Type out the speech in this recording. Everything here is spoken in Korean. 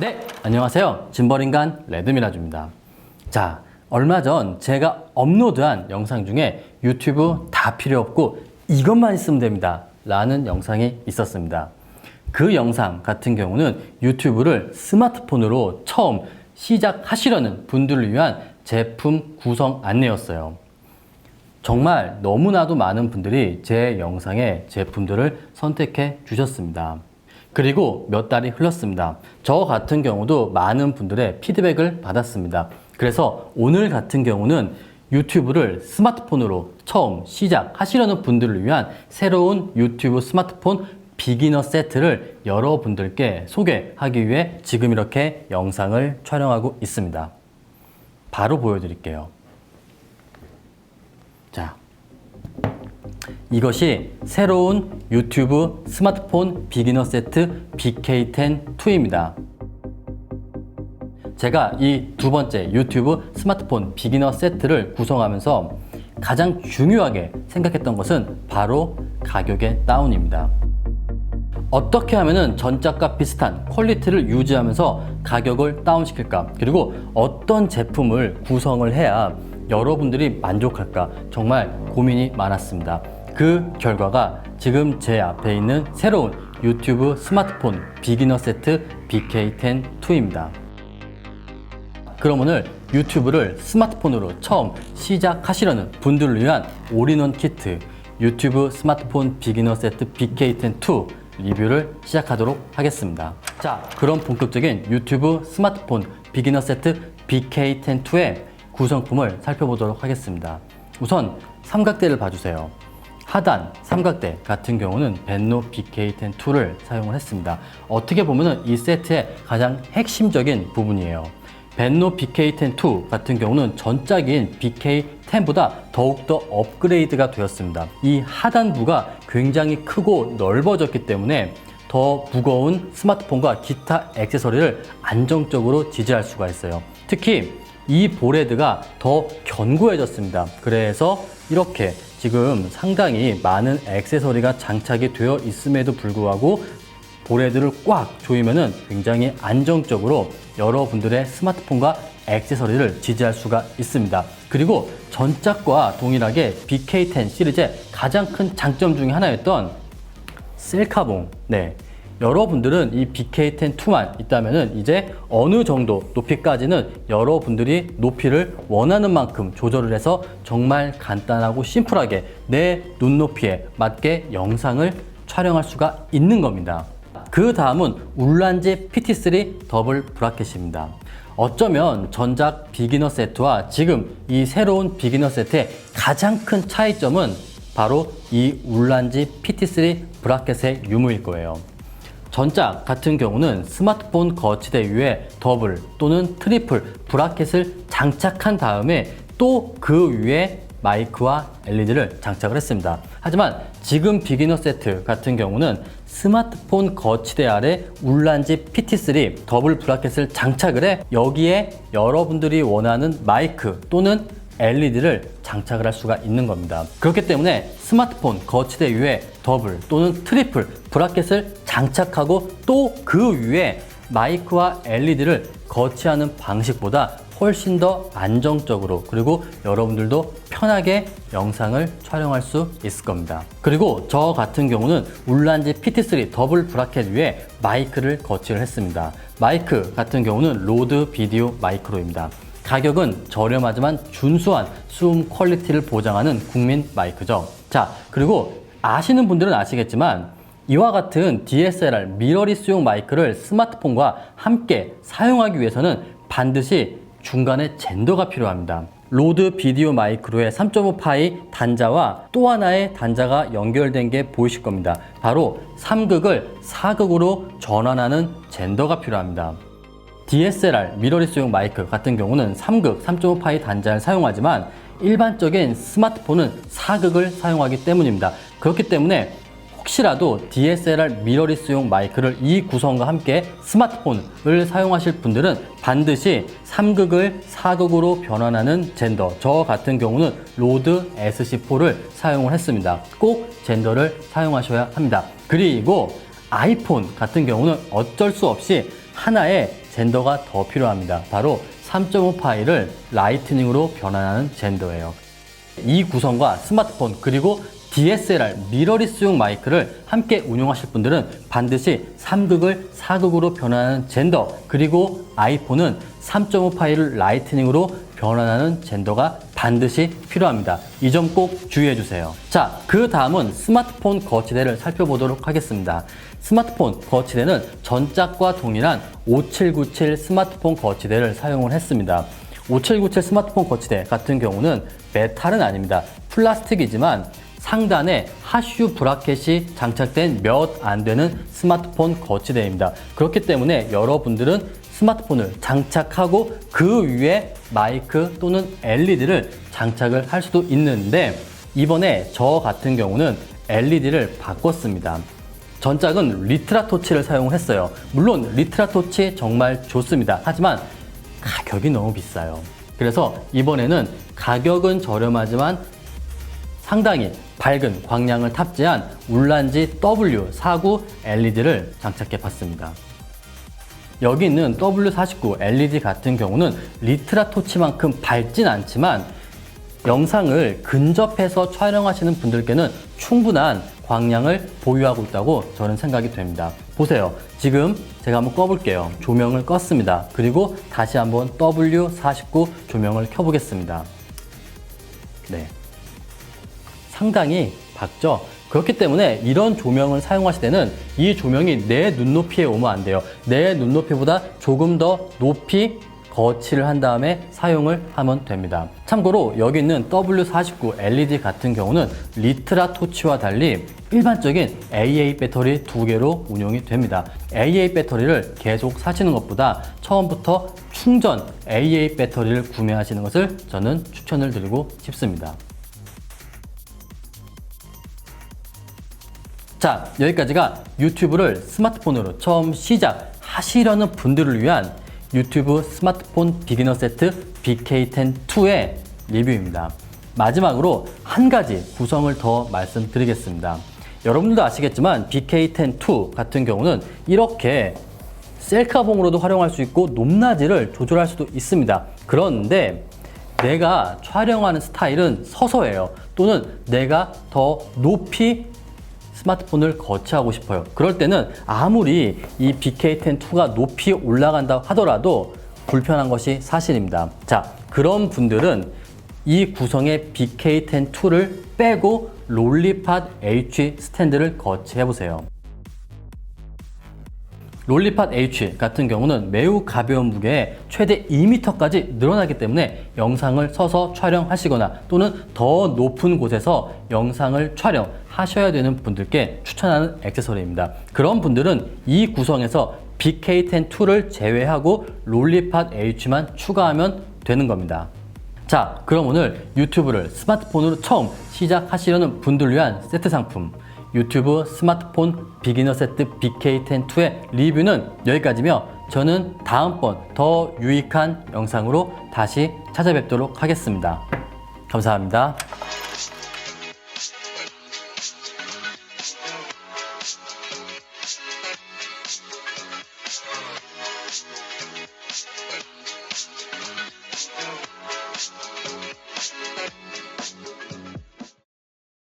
네, 안녕하세요. 짐벌인간 레드미라주입니다. 자, 얼마 전 제가 업로드한 영상 중에 유튜브 다 필요 없고 이것만 있으면 됩니다. 라는 영상이 있었습니다. 그 영상 같은 경우는 유튜브를 스마트폰으로 처음 시작하시려는 분들을 위한 제품 구성 안내였어요. 정말 너무나도 많은 분들이 제 영상에 제품들을 선택해 주셨습니다. 그리고 몇 달이 흘렀습니다. 저 같은 경우도 많은 분들의 피드백을 받았습니다. 그래서 오늘 같은 경우는 유튜브를 스마트폰으로 처음 시작하시려는 분들을 위한 새로운 유튜브 스마트폰 비기너 세트를 여러분들께 소개하기 위해 지금 이렇게 영상을 촬영하고 있습니다. 바로 보여드릴게요. 이것이 새로운 유튜브 스마트폰 비기너 세트 BK10-2입니다. 제가 이 두 번째 유튜브 스마트폰 비기너 세트를 구성하면서 가장 중요하게 생각했던 것은 바로 가격의 다운입니다. 어떻게 하면 전작과 비슷한 퀄리티를 유지하면서 가격을 다운시킬까? 그리고 어떤 제품을 구성을 해야 여러분들이 만족할까? 정말 고민이 많았습니다. 그 결과가 지금 제 앞에 있는 새로운 유튜브 스마트폰 비기너 세트 BK10-2입니다. 그럼 오늘 유튜브를 스마트폰으로 처음 시작하시려는 분들을 위한 올인원 키트 유튜브 스마트폰 비기너 세트 BK10-2 리뷰를 시작하도록 하겠습니다. 자, 그럼 본격적인 유튜브 스마트폰 비기너 세트 BK10-2의 구성품을 살펴보도록 하겠습니다. 우선 삼각대를 봐주세요. 하단 삼각대 같은 경우는 벤노 BK10-2를 사용을 했습니다. 어떻게 보면 이 세트의 가장 핵심적인 부분이에요. 벤노 BK10-2 같은 경우는 전작인 BK10보다 더욱더 업그레이드가 되었습니다. 이 하단부가 굉장히 크고 넓어졌기 때문에 더 무거운 스마트폰과 기타 액세서리를 안정적으로 지지할 수가 있어요. 특히 이 볼헤드가 더 견고해졌습니다. 그래서 이렇게 지금 상당히 많은 액세서리가 장착이 되어 있음에도 불구하고 볼헤드를 꽉 조이면은 굉장히 안정적으로 여러분들의 스마트폰과 액세서리를 지지할 수가 있습니다. 그리고 전작과 동일하게 BK10 시리즈의 가장 큰 장점 중에 하나였던 셀카봉. 네. 여러분들은 이 BK10-2만 있다면은 이제 어느 정도 높이까지는 여러분들이 높이를 원하는 만큼 조절을 해서 정말 간단하고 심플하게 내 눈높이에 맞게 영상을 촬영할 수가 있는 겁니다. 그 다음은 울란지 PT3 더블 브라켓입니다. 어쩌면 전작 비기너 세트와 지금 이 새로운 비기너 세트의 가장 큰 차이점은 바로 이 울란지 PT3 브라켓의 유무일 거예요. 전작 같은 경우는 스마트폰 거치대 위에 더블 또는 트리플 브라켓을 장착한 다음에 또 그 위에 마이크와 LED를 장착을 했습니다. 하지만 지금 비기너 세트 같은 경우는 스마트폰 거치대 아래 울란지 PT3 더블 브라켓을 장착을 해 여기에 여러분들이 원하는 마이크 또는 LED를 장착을 할 수가 있는 겁니다. 그렇기 때문에 스마트폰 거치대 위에 더블 또는 트리플 브라켓을 장착하고 또 그 위에 마이크와 LED를 거치하는 방식보다 훨씬 더 안정적으로 그리고 여러분들도 편하게 영상을 촬영할 수 있을 겁니다. 그리고 저 같은 경우는 울란지 PT3 더블 브라켓 위에 마이크를 거치를 했습니다. 마이크 같은 경우는 로드 비디오 마이크로입니다. 가격은 저렴하지만 준수한 수음 퀄리티를 보장하는 국민 마이크죠. 자, 그리고 아시는 분들은 아시겠지만 이와 같은 DSLR 미러리스용 마이크를 스마트폰과 함께 사용하기 위해서는 반드시 중간에 젠더가 필요합니다. 로드 비디오 마이크로의 3.5파이 단자와 또 하나의 단자가 연결된 게 보이실 겁니다. 바로 3극을 4극으로 전환하는 젠더가 필요합니다. DSLR 미러리스용 마이크 같은 경우는 3극 3.5파이 단자를 사용하지만 일반적인 스마트폰은 4극을 사용하기 때문입니다. 그렇기 때문에 혹시라도 DSLR 미러리스용 마이크를 이 구성과 함께 스마트폰을 사용하실 분들은 반드시 3극을 4극으로 변환하는 젠더 저 같은 경우는 로드 SC4를 사용을 했습니다. 꼭 젠더를 사용하셔야 합니다. 그리고 아이폰 같은 경우는 어쩔 수 없이 하나의 젠더가 더 필요합니다. 바로 3.5 파일을 라이트닝으로 변환하는 젠더예요. 이 구성과 스마트폰 그리고 DSLR 미러리 스용 마이크를 함께 운용하실 분들은 반드시 3극을 4극으로 변환하는 젠더 그리고 아이폰은 3.5 파일을 라이트닝으로 변환하는 젠더가 반드시 필요합니다. 이 점 꼭 주의해 주세요. 자, 그 다음은 스마트폰 거치대를 살펴보도록 하겠습니다. 스마트폰 거치대는 전작과 동일한 5797 스마트폰 거치대를 사용을 했습니다. 5797 스마트폰 거치대 같은 경우는 메탈은 아닙니다. 플라스틱이지만 상단에 하슈 브라켓이 장착된 몇 안 되는 스마트폰 거치대입니다. 그렇기 때문에 여러분들은 스마트폰을 장착하고 그 위에 마이크 또는 LED를 장착을 할 수도 있는데 이번에 저 같은 경우는 LED를 바꿨습니다. 전작은 리트라 토치를 사용했어요. 물론 리트라 토치 정말 좋습니다. 하지만 가격이 너무 비싸요. 그래서 이번에는 가격은 저렴하지만 상당히 밝은 광량을 탑재한 울란지 W49 LED를 장착해 봤습니다. 여기 있는 W49 LED 같은 경우는 리트라 토치만큼 밝진 않지만 영상을 근접해서 촬영하시는 분들께는 충분한 광량을 보유하고 있다고 저는 생각이 됩니다. 보세요. 지금 제가 한번 꺼볼게요. 조명을 껐습니다. 그리고 다시 한번 W49 조명을 켜보겠습니다. 네. 상당히 밝죠? 그렇기 때문에 이런 조명을 사용하실 때는 이 조명이 내 눈높이에 오면 안 돼요. 내 눈높이보다 조금 더 높이 거치를 한 다음에 사용을 하면 됩니다. 참고로 여기 있는 W49 LED 같은 경우는 리트라 토치와 달리 일반적인 AA 배터리 두 개로 운용이 됩니다. AA 배터리를 계속 사시는 것보다 처음부터 충전 AA 배터리를 구매하시는 것을 저는 추천을 드리고 싶습니다. 자, 여기까지가 유튜브를 스마트폰으로 처음 시작하시려는 분들을 위한 유튜브 스마트폰 비기너 세트 BK10-2의 리뷰입니다. 마지막으로 한 가지 구성을 더 말씀드리겠습니다. 여러분들도 아시겠지만 BK10-2 같은 경우는 이렇게 셀카봉으로도 활용할 수 있고 높낮이를 조절할 수도 있습니다. 그런데 내가 촬영하는 스타일은 서서예요. 또는 내가 더 높이 스마트폰을 거치하고 싶어요. 그럴 때는 아무리 이 BK10-2가 높이 올라간다 하더라도 불편한 것이 사실입니다. 자, 그런 분들은 이 구성의 BK10-2를 빼고 롤리팟 H 스탠드를 거치해 보세요. 롤리팟 H 같은 경우는 매우 가벼운 무게에 최대 2m까지 늘어나기 때문에 영상을 서서 촬영하시거나 또는 더 높은 곳에서 영상을 촬영하셔야 되는 분들께 추천하는 액세서리입니다. 그런 분들은 이 구성에서 BK10-2를 제외하고 롤리팟 H만 추가하면 되는 겁니다. 자, 그럼 오늘 유튜브를 스마트폰으로 처음 시작하시려는 분들 위한 세트 상품 유튜브 스마트폰 비기너 세트 BK10-2의 리뷰는 여기까지며 저는 다음번 더 유익한 영상으로 다시 찾아뵙도록 하겠습니다. 감사합니다.